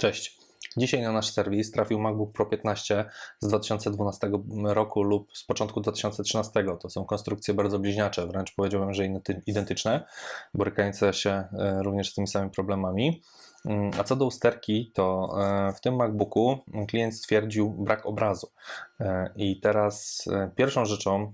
Cześć. Dzisiaj na nasz serwis trafił MacBook Pro 15 z 2012 roku lub z początku 2013. To są konstrukcje bardzo bliźniacze, wręcz powiedziałbym, że ident- identyczne, borykające się e, również z tymi samymi problemami. Mm, A co do usterki, to e, w tym MacBooku klient stwierdził brak obrazu. E, I teraz pierwszą rzeczą,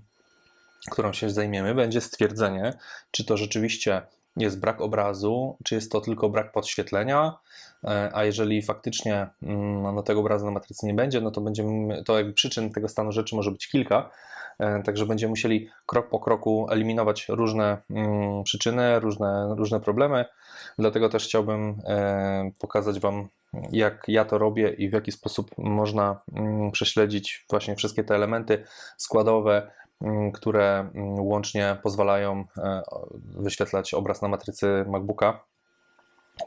którą się zajmiemy, będzie stwierdzenie, czy to rzeczywiście jest brak obrazu, czy jest to tylko brak podświetlenia, E, a jeżeli faktycznie mm, no, tego obrazu na matrycy nie będzie, no to będziemy, to jakby przyczyn tego stanu rzeczy może być kilka, E, także będziemy musieli krok po kroku eliminować różne mm, przyczyny, różne, różne problemy, dlatego też chciałbym e, pokazać Wam, jak ja to robię i w jaki sposób można mm, prześledzić właśnie wszystkie te elementy składowe, które mm, łącznie pozwalają e, wyświetlać obraz na matrycy MacBooka.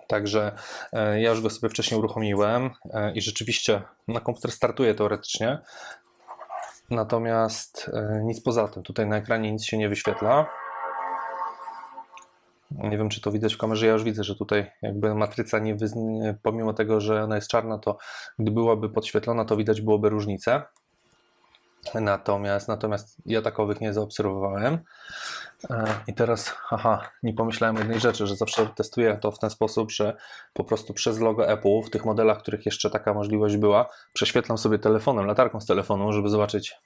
Także e, ja już go sobie wcześniej uruchomiłem e, i rzeczywiście na komputer startuje teoretycznie. Natomiast nic poza tym, tutaj na ekranie nic się nie wyświetla. Nie wiem, czy to widać w kamerze. Ja już widzę, że tutaj jakby matryca nie wyz- pomimo tego, że ona jest czarna, to gdy byłaby podświetlona, to widać byłoby różnicę. Natomiast, natomiast ja takowych nie zaobserwowałem. E, I teraz, haha, nie pomyślałem jednej rzeczy, że zawsze testuję to w ten sposób, że po prostu przez logo Apple, w tych modelach, w których jeszcze taka możliwość była, prześwietlam sobie telefonem, latarką z telefonu, żeby zobaczyć,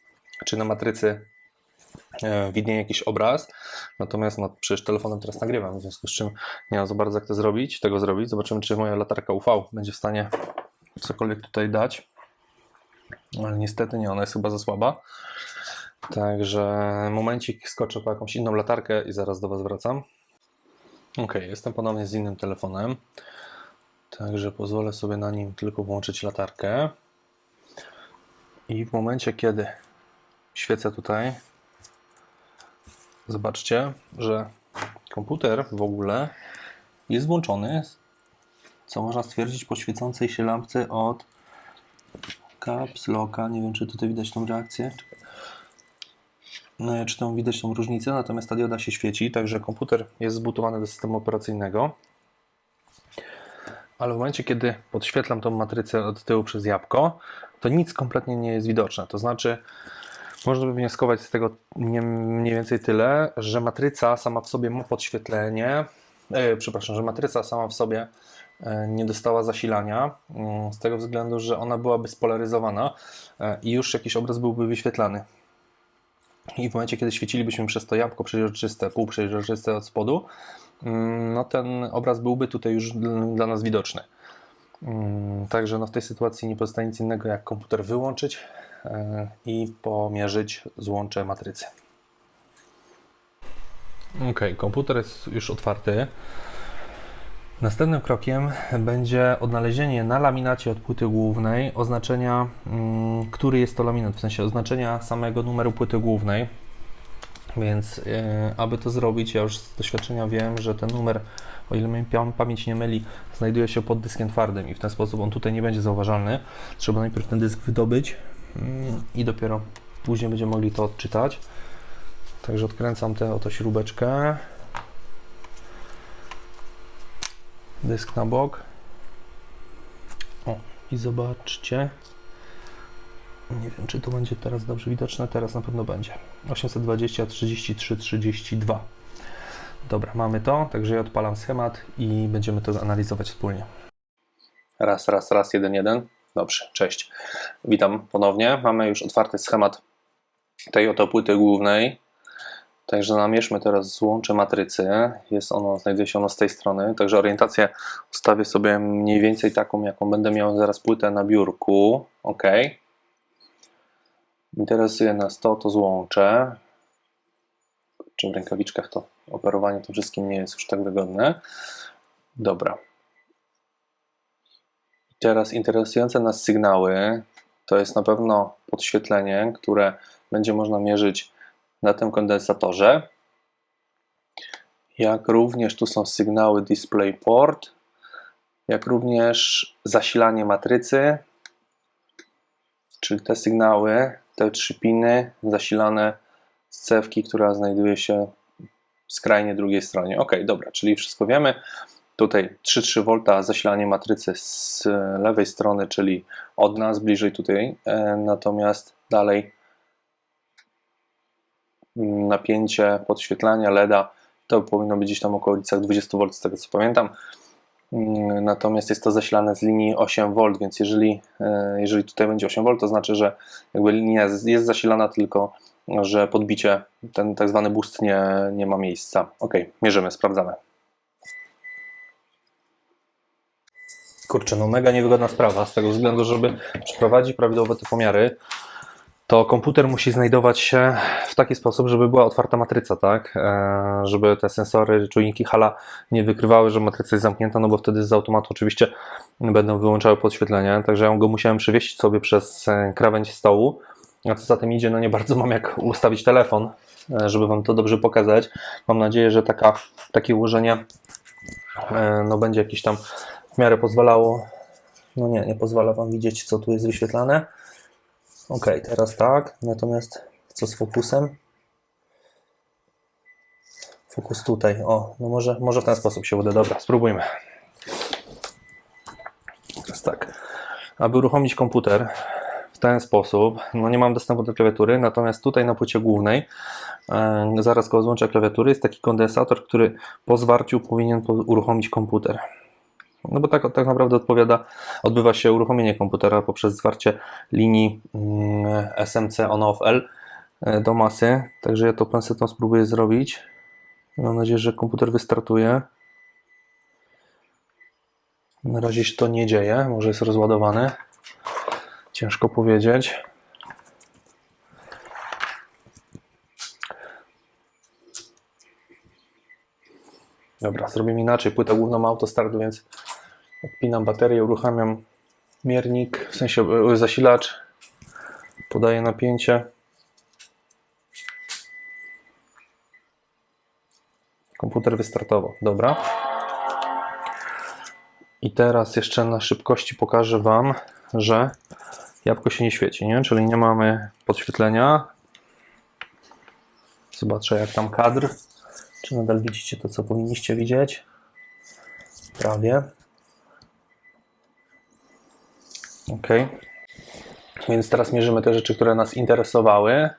czy na matrycy e, widnieje jakiś obraz. Natomiast no, przecież telefonem teraz nagrywam, w związku z czym nie mam za bardzo jak to zrobić, tego zrobić. Zobaczymy, czy moja latarka UV będzie w stanie cokolwiek tutaj dać. Ale niestety nie, ona jest chyba za słaba. Także momencik skoczę po jakąś inną latarkę i zaraz do Was wracam. Ok, jestem ponownie z innym telefonem. Także pozwolę sobie na nim tylko włączyć latarkę. I w momencie, kiedy świecę tutaj, zobaczcie, że komputer w ogóle jest włączony, co można stwierdzić po świecącej się lampce od Caps Locka. Nie wiem, czy tutaj widać tą reakcję. No, czy tam widać tą różnicę, natomiast ta dioda się świeci, także komputer jest zbutowany do systemu operacyjnego. Ale w momencie, kiedy podświetlam tą matrycę od tyłu przez jabłko, to nic kompletnie nie jest widoczne. To znaczy, można by wnioskować z tego nie- mniej więcej tyle, że matryca sama w sobie ma podświetlenie, e, przepraszam, że matryca sama w sobie nie dostała zasilania, mm, z tego względu, że ona byłaby spolaryzowana e, i już jakiś obraz byłby wyświetlany. I w momencie, kiedy świecilibyśmy przez to jabłko przeźroczyste, półprzeźroczyste od spodu, mm, no ten obraz byłby tutaj już dl- dla nas widoczny. Mm, Także no w tej sytuacji nie pozostaje nic innego jak komputer wyłączyć e, i pomierzyć złącze matrycy. Ok, komputer jest już otwarty. Następnym krokiem będzie odnalezienie na laminacie od płyty głównej oznaczenia, mm, który jest to laminat, w sensie oznaczenia samego numeru płyty głównej. Więc e, aby to zrobić, ja już z doświadczenia wiem, że ten numer, o ile mnie pam- pamięć nie myli, znajduje się pod dyskiem twardym i w ten sposób on tutaj nie będzie zauważalny. Trzeba najpierw ten dysk wydobyć mm, i dopiero później będziemy mogli to odczytać. Także odkręcam tę oto śrubeczkę. Dysk na bok. O, i zobaczcie. Nie wiem, czy to będzie teraz dobrze widoczne. Teraz na pewno będzie. 820 33 32. Dobra, mamy to. Także ja odpalam schemat i będziemy to analizować wspólnie. Raz, raz, raz, jeden, jeden. Dobrze, cześć. Witam ponownie. Mamy już otwarty schemat tej oto płyty głównej. Także namierzmy teraz złącze matrycy. Jest ono, znajduje się ono z tej strony. Także orientację ustawię sobie mniej więcej taką, jaką będę miał zaraz płytę na biurku. OK. Interesuje nas to, to złącze. Czy w rękawiczkach to operowanie tym wszystkim nie jest już tak wygodne. Dobra. Teraz interesujące nas sygnały to jest na pewno podświetlenie, które będzie można mierzyć na tym kondensatorze. Jak również tu są sygnały DisplayPort, jak również zasilanie matrycy, czyli te sygnały, te trzy piny zasilane z cewki, która znajduje się w skrajnie drugiej stronie. Ok, dobra, czyli wszystko wiemy. Tutaj 3,3 V zasilanie matrycy z lewej strony, czyli od nas, bliżej tutaj. E, Natomiast dalej napięcie podświetlania LEDa to powinno być gdzieś tam w okolicach 20 V z tego co pamiętam. Mm, Natomiast jest to zasilane z linii 8V, więc jeżeli, e, jeżeli tutaj będzie 8V, to znaczy, że jakby linia jest zasilana tylko, że podbicie, ten tak zwany boost nie, nie ma miejsca. Ok, mierzymy, sprawdzamy. Kurczę, no mega niewygodna sprawa z tego względu, żeby przeprowadzić prawidłowe te pomiary, to komputer musi znajdować się w taki sposób, żeby była otwarta matryca, tak? E, żeby te sensory, czujniki Hala nie wykrywały, że matryca jest zamknięta, no bo wtedy z automatu oczywiście będą wyłączały podświetlenie, także ja go musiałem przewieźć sobie przez e, krawędź stołu, a co za tym idzie, no nie bardzo mam jak ustawić telefon, e, żeby Wam to dobrze pokazać. Mam nadzieję, że taka, takie ułożenie no będzie jakieś tam w miarę pozwalało, no nie, nie pozwala Wam widzieć, co tu jest wyświetlane. Ok, teraz tak, natomiast co z fokusem? Fokus tutaj, o, no może, może w ten sposób się uda, dobra, spróbujmy. Teraz tak, aby uruchomić komputer w ten sposób, no nie mam dostępu do klawiatury, natomiast tutaj na płycie głównej, e, zaraz koło złącza klawiatury, jest taki kondensator, który po zwarciu powinien po- uruchomić komputer. No bo tak, tak naprawdę odpowiada, odbywa się uruchomienie komputera poprzez zwarcie linii mm, SMC on-off-L e, do masy. Także ja to pensetą spróbuję zrobić. Mam nadzieję, że komputer wystartuje. Na razie się to nie dzieje, może jest rozładowany. Ciężko powiedzieć. Dobra, zrobimy inaczej. Płytę główną ma autostart, więc odpinam baterię, uruchamiam miernik, w sensie e, zasilacz, podaję napięcie. Komputer wystartował, dobra. I teraz jeszcze na szybkości pokażę Wam, że jabłko się nie świeci, nie? czyli nie mamy podświetlenia. Zobaczę jak tam kadr. Czy nadal widzicie to, co powinniście widzieć? Prawie. Ok. Więc teraz mierzymy te rzeczy, które nas interesowały.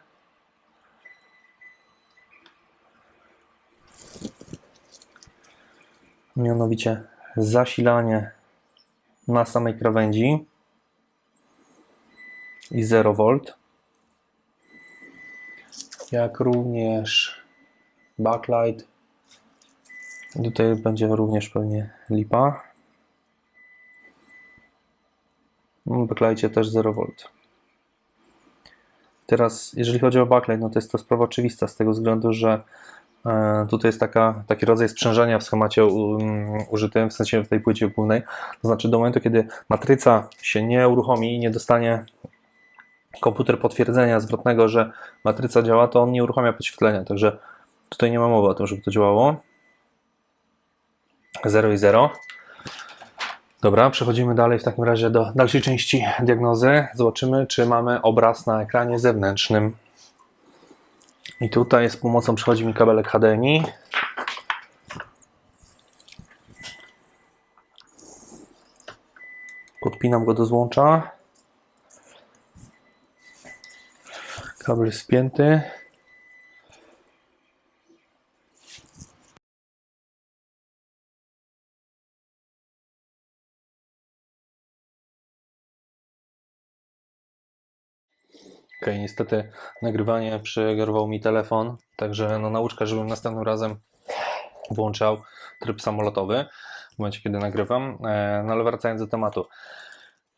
Mianowicie zasilanie na samej krawędzi i 0 V. Jak również backlight. Tutaj będzie również pewnie lipa. W backlightie też 0 V. Teraz, jeżeli chodzi o backlight, no to jest to sprawa oczywista z tego względu, że e, tutaj jest taka, taki rodzaj sprzężenia w schemacie um, użytym, w sensie w tej płycie głównej. To znaczy do momentu, kiedy matryca się nie uruchomi i nie dostanie komputer potwierdzenia zwrotnego, że matryca działa, to on nie uruchamia podświetlenia. Także tutaj nie ma mowy o tym, żeby to działało. 0 i 0. Dobra, przechodzimy dalej w takim razie do dalszej części diagnozy. Zobaczymy, czy mamy obraz na ekranie zewnętrznym. I tutaj z pomocą przychodzi mi kabelek HDMI. Podpinam go do złącza. Kabel spięty. Okej, niestety nagrywanie przygerował mi telefon, także no nauczka, żebym następnym razem włączał tryb samolotowy w momencie, kiedy nagrywam. E, No ale wracając do tematu.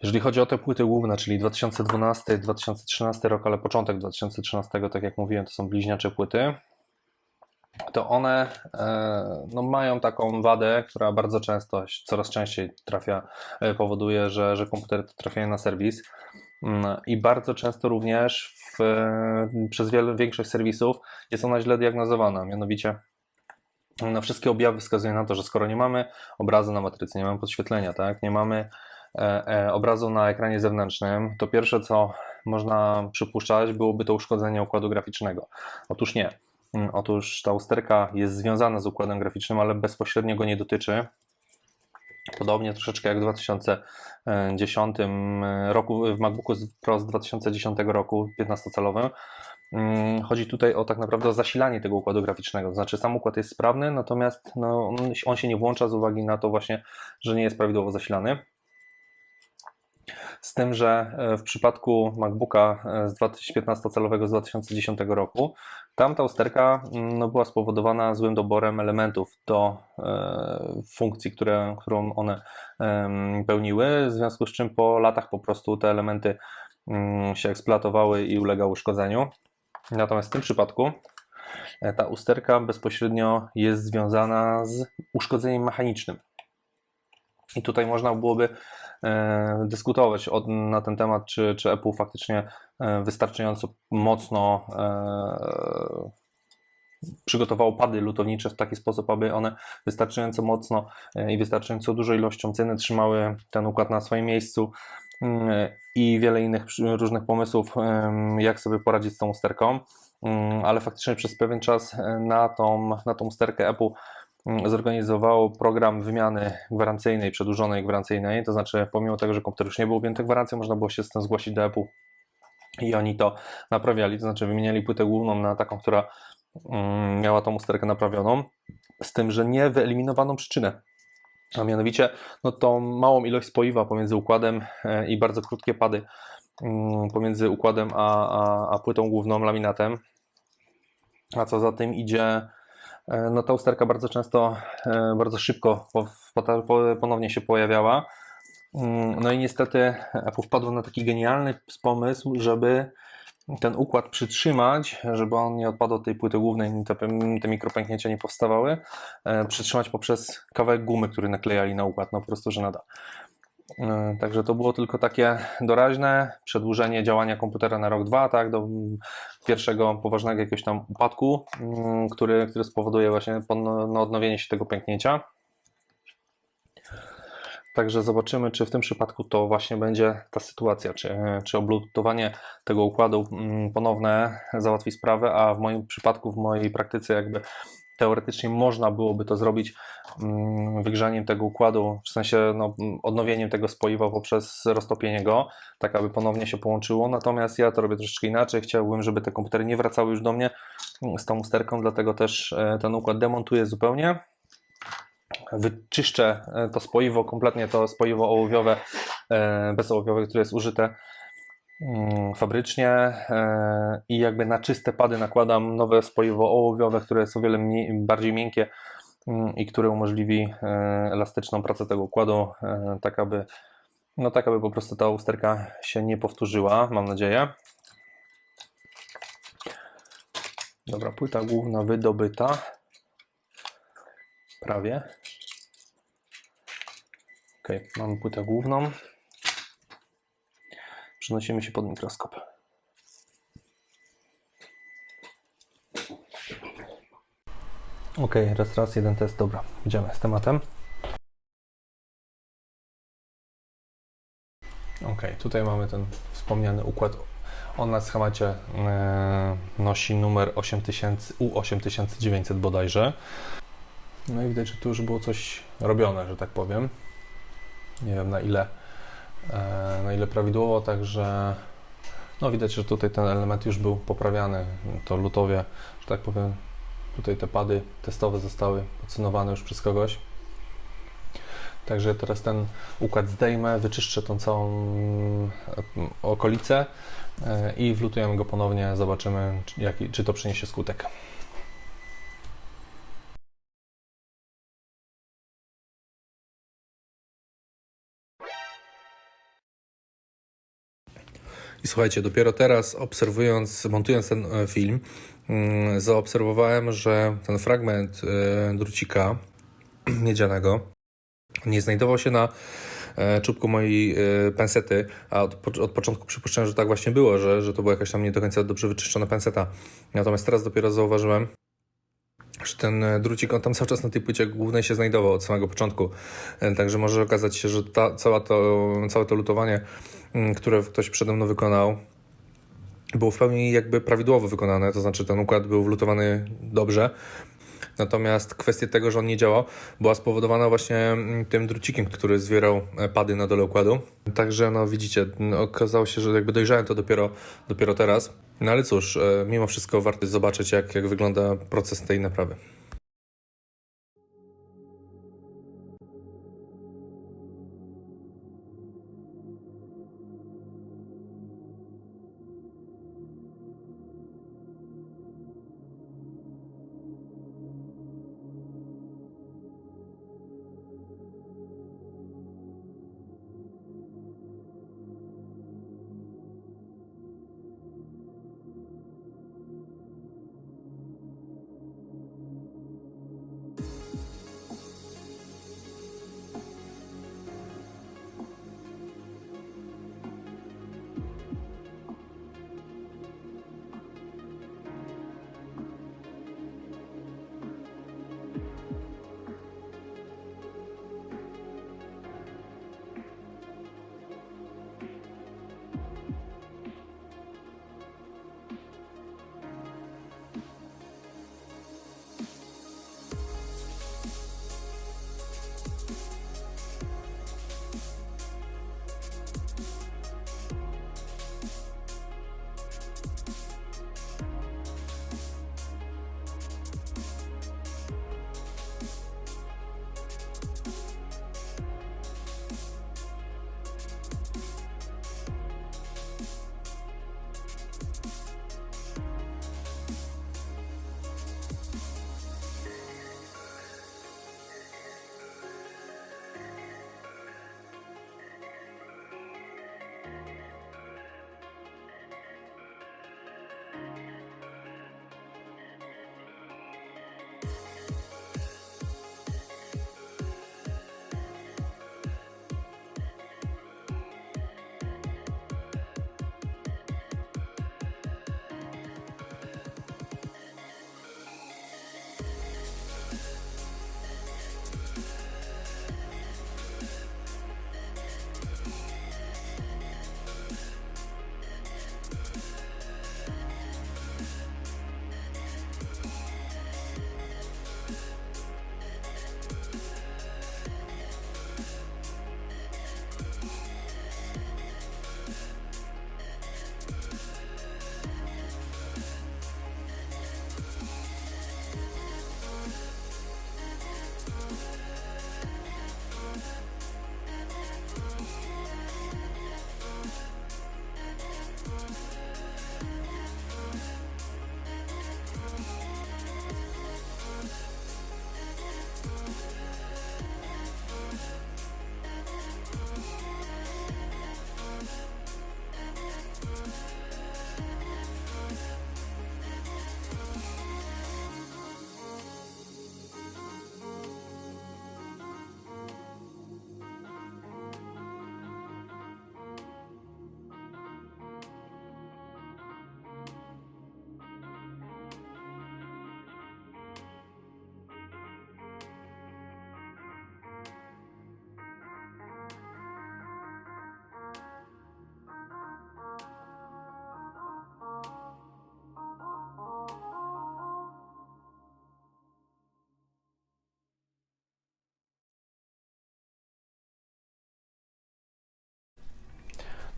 Jeżeli chodzi o te płyty główne, czyli 2012-2013 rok, ale początek 2013, tak jak mówiłem, to są bliźniacze płyty, to one e, no, mają taką wadę, która bardzo często, coraz częściej trafia, e, powoduje, że, że komputery trafiają na serwis. Mm, I bardzo często również w, przez wiele, większość serwisów jest ona źle diagnozowana. Mianowicie no, wszystkie objawy wskazują na to, że skoro nie mamy obrazu na matrycy, nie mamy podświetlenia, tak, nie mamy e, e, obrazu na ekranie zewnętrznym, to pierwsze co można przypuszczać byłoby to uszkodzenie układu graficznego. Otóż nie. Otóż ta usterka jest związana z układem graficznym, ale bezpośrednio go nie dotyczy. Podobnie troszeczkę jak w 2010 roku, w MacBooku Pro z 2010 roku, 15-calowym. Mm, Chodzi tutaj o tak naprawdę o zasilanie tego układu graficznego. Znaczy, sam układ jest sprawny, natomiast no, on się nie włącza z uwagi na to właśnie, że nie jest prawidłowo zasilany. Z tym, że e, w przypadku MacBooka e, z 2015-calowego z 2010 roku, tam ta usterka mm, no, była spowodowana złym doborem elementów do e, funkcji, które, którą one em, pełniły, w związku z czym po latach po prostu te elementy mm, się eksploatowały i ulegały uszkodzeniu. Natomiast w tym przypadku e, ta usterka bezpośrednio jest związana z uszkodzeniem mechanicznym. I tutaj można byłoby e, dyskutować od, na ten temat, czy, czy Apple faktycznie e, wystarczająco mocno e, przygotowało pady lutownicze w taki sposób, aby one wystarczająco mocno i wystarczająco dużą ilością ceny trzymały ten układ na swoim miejscu mm, i wiele innych różnych pomysłów, jak sobie poradzić z tą usterką. Mm, Ale faktycznie przez pewien czas na tą, na tą usterkę Apple zorganizowało program wymiany gwarancyjnej, przedłużonej gwarancyjnej, to znaczy pomimo tego, że komputer już nie był objęty gwarancją, można było się z tym zgłosić do Apple i oni to naprawiali, to znaczy wymieniali płytę główną na taką, która mm, miała tą usterkę naprawioną, z tym, że nie wyeliminowano przyczynę. A mianowicie no, tą małą ilość spoiwa pomiędzy układem e, i bardzo krótkie pady mm, pomiędzy układem a, a, a płytą główną, laminatem. A co za tym idzie, no ta usterka bardzo często, e, bardzo szybko po- po- po- ponownie się pojawiała. Mm, No i niestety Apple wpadło na taki genialny pomysł, żeby ten układ przytrzymać, żeby on nie odpadł od tej płyty głównej, te, te mikropęknięcia nie powstawały, e, przytrzymać poprzez kawałek gumy, który naklejali na układ, no po prostu, że nada. E, Także to było tylko takie doraźne przedłużenie działania komputera na rok, dwa, tak, do pierwszego poważnego jakiegoś tam upadku, mm, który, który spowoduje właśnie no, odnowienie się tego pęknięcia. Także zobaczymy, czy w tym przypadku to właśnie będzie ta sytuacja, czy, czy oblutowanie tego układu mm, ponowne załatwi sprawę, a w moim przypadku, w mojej praktyce jakby teoretycznie można byłoby to zrobić mm, wygrzaniem tego układu, w sensie no, odnowieniem tego spoiwa poprzez roztopienie go, tak aby ponownie się połączyło. Natomiast ja to robię troszeczkę inaczej. Chciałbym, żeby te komputery nie wracały już do mnie mm, z tą usterką, dlatego też e, ten układ demontuję zupełnie. Wyczyszczę e, to spoiwo, kompletnie to spoiwo ołowiowe, e, bezołowiowe, które jest użyte fabrycznie e, i jakby na czyste pady nakładam nowe spoiwo ołowiowe, które jest o wiele mniej, bardziej miękkie mm, i które umożliwi e, elastyczną pracę tego układu, e, tak aby, no tak aby po prostu ta usterka się nie powtórzyła, mam nadzieję. Dobra, płyta główna wydobyta. Prawie. Ok, mamy płytę główną. Przenosimy się pod mikroskop. Ok, raz, raz, jeden test. Dobra, idziemy z tematem. Ok, tutaj mamy ten wspomniany układ. On na schemacie e, nosi numer 8000, U8900 bodajże. No i widać, że tu już było coś robione, że tak powiem. Nie wiem na ile, na ile prawidłowo, także no widać, że tutaj ten element już był poprawiany. To lutowie, że tak powiem, tutaj te pady testowe zostały podsunowane już przez kogoś. Także teraz ten układ zdejmę, wyczyszczę tą całą e, okolicę e, i wlutujemy go ponownie, zobaczymy, czy, jaki, czy to przyniesie skutek. I słuchajcie, dopiero teraz obserwując, montując ten e, film, mm, zaobserwowałem, że ten fragment e, drucika miedzianego nie znajdował się na e, czubku mojej pensety, a od, od początku przypuszczałem, że tak właśnie było, że, że to była jakaś tam nie do końca dobrze wyczyszczona penseta. Natomiast teraz dopiero zauważyłem, ten e, drucik, on tam cały czas na tej płycie głównej się znajdował od samego początku. E, Także może okazać się, że ta, cała to, całe to lutowanie, mm, które ktoś przede mną wykonał, było w pełni jakby prawidłowo wykonane, to znaczy ten układ był wlutowany dobrze. Natomiast kwestia tego, że on nie działał, była spowodowana właśnie mm, tym drucikiem, który zwierał e, pady na dole układu. Także no widzicie, okazało się, że jakby dojrzałem to dopiero, dopiero teraz. No ale cóż, e, mimo wszystko warto zobaczyć, jak, jak wygląda proces tej naprawy.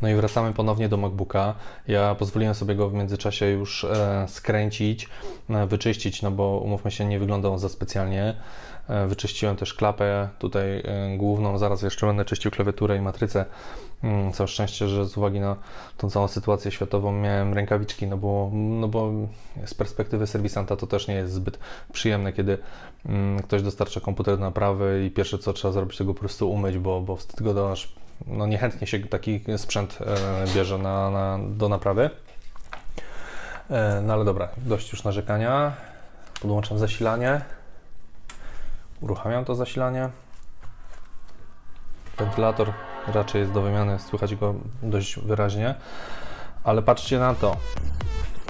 No i wracamy ponownie do MacBooka. Ja pozwoliłem sobie go w międzyczasie już e, skręcić, e, wyczyścić, no bo umówmy się, nie wyglądał za specjalnie. E, wyczyściłem też klapę tutaj główną, zaraz jeszcze będę czyścił klawiaturę i matrycę. Mm, Całe szczęście, że z uwagi na tą całą sytuację światową miałem rękawiczki, no bo, no bo z perspektywy serwisanta to też nie jest zbyt przyjemne, kiedy mm, ktoś dostarcza komputer do naprawy i pierwsze co trzeba zrobić, to go po prostu umyć, bo, bo wstyd go do aż no niechętnie się taki sprzęt e, bierze na, na, do naprawy. E, no ale dobra, dość już narzekania. Podłączam zasilanie. Uruchamiam to zasilanie. Wentylator raczej jest do wymiany, słychać go dość wyraźnie. Ale patrzcie na to.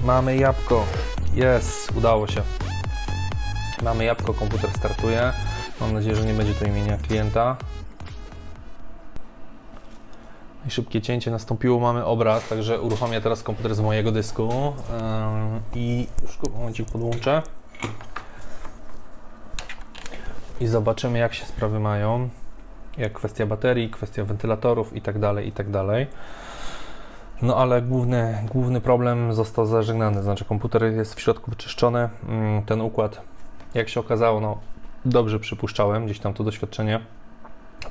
Mamy jabłko. Jest, udało się. Mamy jabłko, komputer startuje. Mam nadzieję, że nie będzie to imienia klienta. I szybkie cięcie nastąpiło, mamy obraz, także uruchamiam teraz komputer z mojego dysku. I już momencik podłączę. i zobaczymy, jak się sprawy mają. Jak kwestia baterii, kwestia wentylatorów i tak dalej, i tak. No ale główny, główny problem został zażegnany, znaczy komputer jest w środku wyczyszczony. Mm, Ten układ, jak się okazało, no dobrze przypuszczałem, gdzieś tam to doświadczenie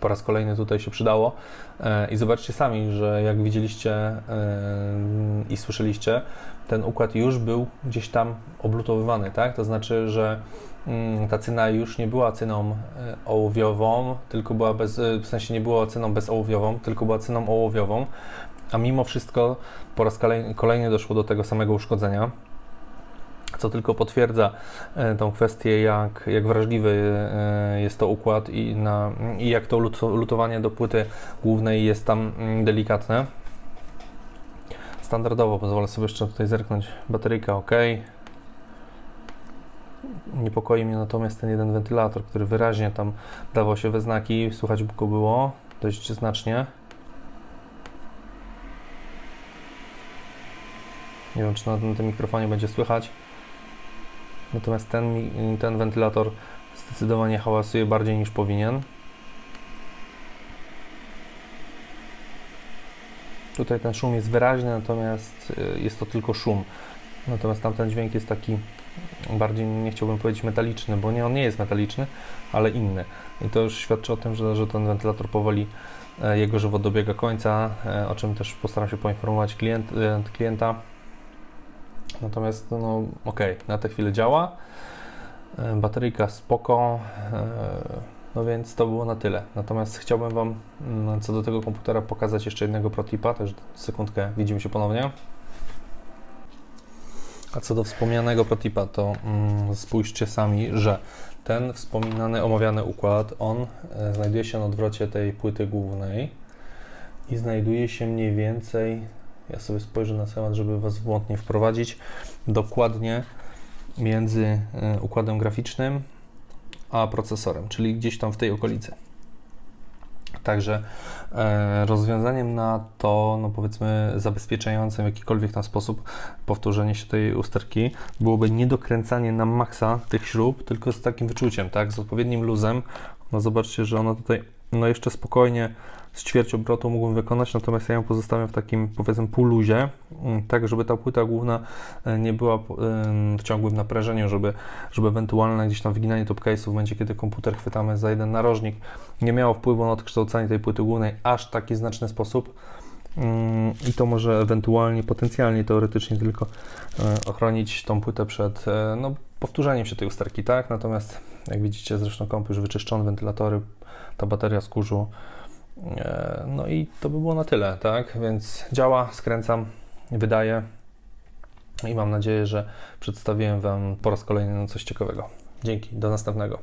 po raz kolejny tutaj się przydało. E, I zobaczcie sami, że jak widzieliście e, i słyszeliście, ten układ już był gdzieś tam oblutowywany, tak? To znaczy, że mm, ta cyna już nie była cyną e, ołowiową, tylko była bez, w sensie nie była cyną bezołowiową, tylko była cyną ołowiową, a mimo wszystko po raz kolej- kolejny doszło do tego samego uszkodzenia co tylko potwierdza e, tą kwestię, jak, jak wrażliwy e, jest to układ i, na, i jak to lut- lutowanie do płyty głównej jest tam mm, delikatne. Standardowo pozwolę sobie jeszcze tutaj zerknąć. Bateryjka ok. Niepokoi mnie natomiast ten jeden wentylator, który wyraźnie tam dawał się we znaki. Słychać go było dość znacznie. Nie wiem, czy na tym mikrofonie będzie słychać. Natomiast ten, ten wentylator zdecydowanie hałasuje bardziej niż powinien. Tutaj ten szum jest wyraźny, natomiast y, jest to tylko szum. Natomiast tamten dźwięk jest taki bardziej, nie chciałbym powiedzieć metaliczny, bo nie, on nie jest metaliczny, ale inny. I to już świadczy o tym, że, że ten wentylator powoli e, jego żywot dobiega końca, e, o czym też postaram się poinformować klient, e, klienta. Natomiast no ok, na tę chwilę działa. E, Bateryjka spoko. e, No więc to było na tyle. Natomiast chciałbym Wam mm, co do tego komputera pokazać jeszcze jednego protipa, też sekundkę widzimy się ponownie. A co do wspomnianego protipa, to mm, spójrzcie sami, że ten wspominany, omawiany układ, on e, znajduje się na odwrocie tej płyty głównej i znajduje się mniej więcej ja sobie spojrzę na schemat, żeby Was w błąd nie wprowadzić. Dokładnie między e, układem graficznym a procesorem, czyli gdzieś tam w tej okolicy. Także e, rozwiązaniem na to, no powiedzmy, zabezpieczającym w jakikolwiek tam sposób powtórzenie się tej usterki byłoby nie dokręcanie na maksa tych śrub, tylko z takim wyczuciem, tak, z odpowiednim luzem. No zobaczcie, że ona tutaj, no jeszcze spokojnie z ćwierć obrotu mógłbym wykonać, natomiast ja ją pozostawiam w takim powiedzmy półluzie, mm, tak żeby ta płyta główna e, nie była w ciągłym naprężeniu, żeby, żeby ewentualne gdzieś tam wyginanie top case'u w momencie, kiedy komputer chwytamy za jeden narożnik, nie miało wpływu na odkształcanie tej płyty głównej aż taki znaczny sposób. Mm, I to może ewentualnie, potencjalnie, teoretycznie tylko e, ochronić tą płytę przed e, no, powtórzeniem się tej usterki, tak? Natomiast jak widzicie, zresztą komp już wyczyszczony, wentylatory, ta bateria z kurzu, E, No i to by było na tyle, tak? Więc działa, skręcam, wydaje i mam nadzieję, że przedstawiłem Wam po raz kolejny coś ciekawego. Dzięki, do następnego.